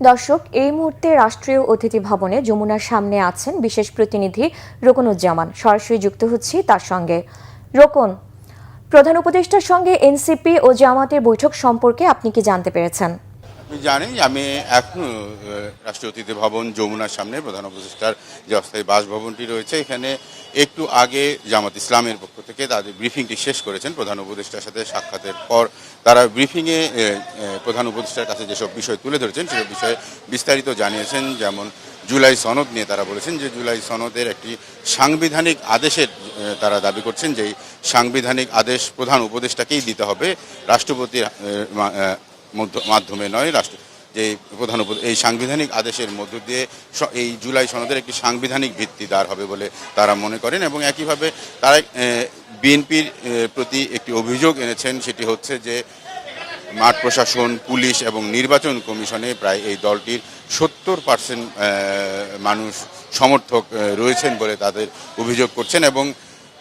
দর্শক, এই মুহূর্তে রাষ্ট্রীয় অতিথি ভবনে যমুনার সামনে আছেন বিশেষ প্রতিনিধি রোকনুজ্জামান। সরাসরি যুক্ত হচ্ছি তার সঙ্গে। রোকন, প্রধান উপদেষ্টার সঙ্গে এনসিপি ও জামাতের বৈঠক সম্পর্কে আপনি কি জানতে পেরেছেন? আপনি জানেন আমি এখন রাষ্ট্রীয় অতিথি ভবন যমুনার সামনে প্রধান উপদেষ্টার যে অস্থায়ী বাসভবনটি রয়েছে, এখানে একটু আগে জামাত ইসলামের পক্ষ থেকে তাদের ব্রিফিংটি শেষ করেছেন প্রধান উপদেষ্টার সাথে সাক্ষাতের পর। তারা ব্রিফিংয়ে প্রধান উপদেষ্টার কাছে যেসব বিষয় তুলে ধরেছেন, সেসব বিষয়ে বিস্তারিত জানিয়েছেন। যেমন জুলাই সনদ নিয়ে তারা বলেছেন যে জুলাই সনদের একটি সাংবিধানিক আদেশের তারা দাবি করছেন যে সাংবিধানিক আদেশ প্রধান উপদেষ্টাকেই দিতে হবে। রাষ্ট্রপতির মাধ্যমে নয়, রাষ্ট্র যে প্রধান এই সাংবিধানিক আদেশের মধ্য দিয়ে এই জুলাই সনদের একটি সাংবিধানিক ভিত্তি দাঁড় হবে বলে তারা মনে করেন এবং একইভাবে তারা বিএনপির প্রতি একটি অভিযোগ এনেছেন, সেটি হচ্ছে যে মাঠ প্রশাসন, পুলিশ এবং নির্বাচন কমিশনে প্রায় এই দলটির সত্তর পার্সেন্ট মানুষ সমর্থক রয়েছেন বলে তাদের অভিযোগ করছেন এবং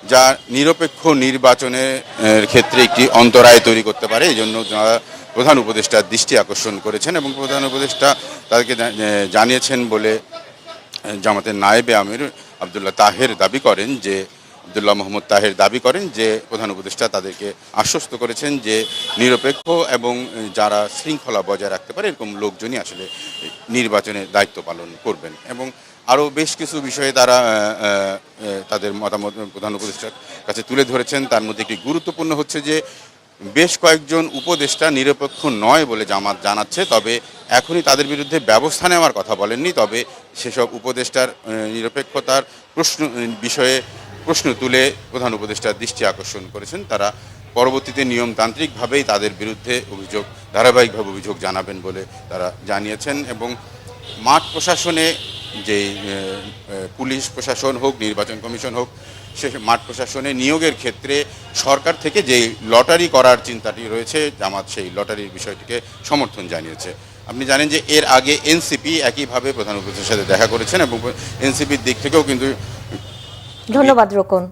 যা নিরপেক্ষ নির্বাচনের ক্ষেত্রে একটি অন্তরায় তৈরি করতে পারে। এই জন্য প্রধান উপদেষ্টার দৃষ্টি আকর্ষণ করেছেন এবং প্রধান উপদেষ্টা তাদেরকে জানিয়েছেন বলে জামাতের নায়েবে আমির আবদুল্লাহ তাহের দাবি করেন যে, আবদুল্লাহ মোহাম্মদ তাহের দাবি করেন যে, প্রধান উপদেষ্টা তাদেরকে আশ্বস্ত করেছেন যে, নিরপেক্ষ এবং যারা শৃঙ্খলা বজায় রাখতে পারে এরকম লোকজনই আসলে নির্বাচনে দায়িত্ব পালন করবেন। এবং আরও বেশ কিছু বিষয়ে তারা তাদের মতামত প্রধান উপদেষ্টার কাছে তুলে ধরেছেন। তার মধ্যে একটি গুরুত্বপূর্ণ হচ্ছে যে বেশ কয়েকজন উপদেষ্টা নিরপেক্ষ নয় বলে জামাত জানাচ্ছে, তবে এখনই তাদের বিরুদ্ধে ব্যবস্থা নেওয়ার কথা বলেননি। তবে সেসব উপদেষ্টার নিরপেক্ষতার প্রশ্ন বিষয়ে প্রশ্ন তুলে প্রধান উপদেষ্টার দৃষ্টি আকর্ষণ করেছেন। তারা পরবর্তীতে নিয়মতান্ত্রিকভাবেই তাদের বিরুদ্ধে অভিযোগ, ধারাবাহিকভাবে অভিযোগ জানাবেন বলে তারা জানিয়েছেন এবং মাঠ প্রশাসনে যে পুলিশ প্রশাসন হোক, নির্বাচন কমিশন হোক সে মাঠ প্রশাসনে নিয়োগের ক্ষেত্রে সরকার থেকে যে লটারি করার চিন্তাটি রয়েছে, জামাত সেই লটারির বিষয়টিকে সমর্থন জানিয়েছে। আপনি জানেন যে এর আগে এনসিপি একইভাবে প্রধান উপদেষ্টার সাথে দেখা করেছেন এবং এনসিপির দিক থেকেও কিন্তু ধন্যবাদ রোকন।